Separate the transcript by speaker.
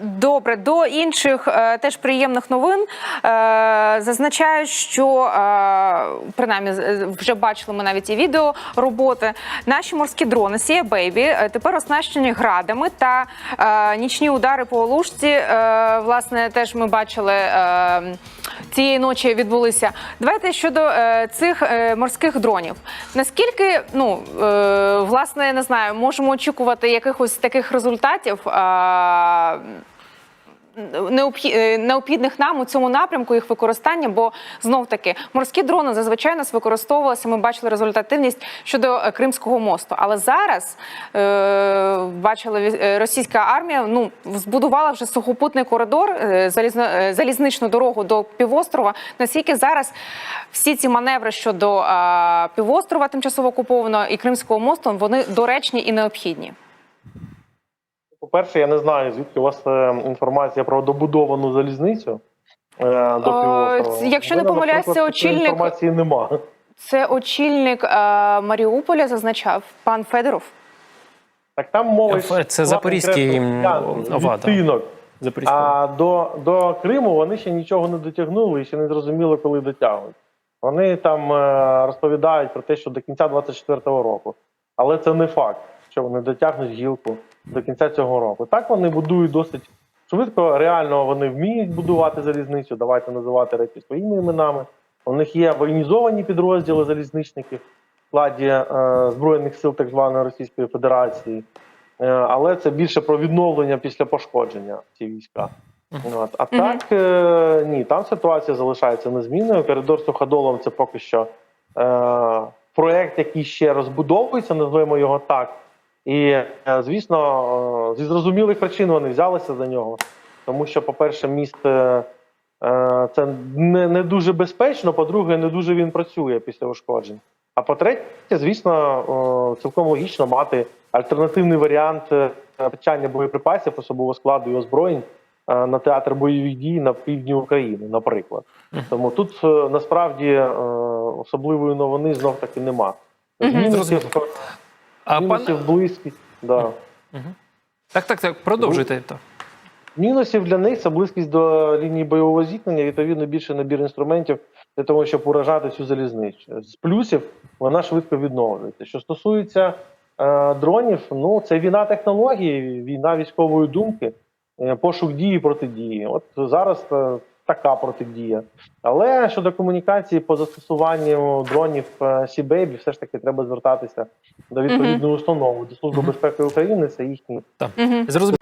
Speaker 1: Добре, до інших е, теж приємних новин. Е, Зазначаю, що е, принаймні вже бачили ми навіть і відео роботи. Наші морські дрони Сія Бейбі тепер оснащені градами та нічні удари по Олушці. Власне, теж ми бачили. Цієї ночі відбулися. Давайте щодо е, цих е, морських дронів. Наскільки ну е, власне не знаю, можемо очікувати якихось таких результатів е, необхідних нам у цьому напрямку їх використання? Бо знов таки морські дрони зазвичай нас використовувалися. Ми бачили результативність щодо е, Кримського мосту. Але зараз е, бачили е, російська армія ну збудувала вже сухопутний коридор, е, е, залізничну дорогу до півострова. Наскільки зараз всі ці маневри щодо е, півострова тимчасово окупованого і Кримського мосту вони доречні і необхідні?
Speaker 2: По-перше, я не знаю, звідки у вас е, інформація про добудовану залізницю е, до півострова.
Speaker 1: ц- якщо не
Speaker 2: такої
Speaker 1: очільник-
Speaker 2: інформації немає.
Speaker 1: Це очільник е, Маріуполя зазначав пан Федоров.
Speaker 2: Так там мова
Speaker 3: це Запорізький,
Speaker 2: відтинок. А до, до Криму вони ще нічого не дотягнули і ще не зрозуміло, коли дотягнуть. Вони там е, розповідають про те, що до кінця 24-го року. Але це не факт, що вони дотягнуть гілку до кінця цього року. Так вони будують досить швидко. Реально вони вміють будувати залізницю. Давайте називати речі своїми іменами. У них є воєнізовані підрозділи залізничників в складі е, Збройних сил так званої Російської Федерації. Е, але це більше про відновлення після пошкодження ці війська. От. А так е, ні, там ситуація залишається незмінною. Коридор з Суходолом це поки що е, проект, який ще розбудовується, назвемо його так. І, е, звісно, е, зі зрозумілих причин вони взялися за нього. Тому що, по-перше, міст е, це не, не дуже безпечно, по-друге, не дуже він працює після ушкоджень. А по-третє, звісно, цілком логічно мати альтернативний варіант постачання боєприпасів, особового складу і озброєнь на театр бойових дій на півдні України, наприклад. Тому тут насправді особливої новини знов таки нема.
Speaker 1: Мгм.
Speaker 2: Мінусів,
Speaker 3: пан...
Speaker 2: близькість. Да.
Speaker 3: Так, так, так, продовжуйте. так.
Speaker 2: Мінусів для них це близькість до лінії бойового зіткнення, відповідно, більше набір інструментів для того, щоб уражати цю залізницю. З плюсів вона швидко відновлюється. Що стосується е, дронів, ну це війна технології, війна військової думки, е, пошук дії протидії. От зараз е, така протидія. Але щодо комунікації по застосуванню дронів Сібейбі, все ж таки треба звертатися до відповідної установи, до Служби безпеки України. Це їхні
Speaker 1: Угу.
Speaker 3: Зрозуміло.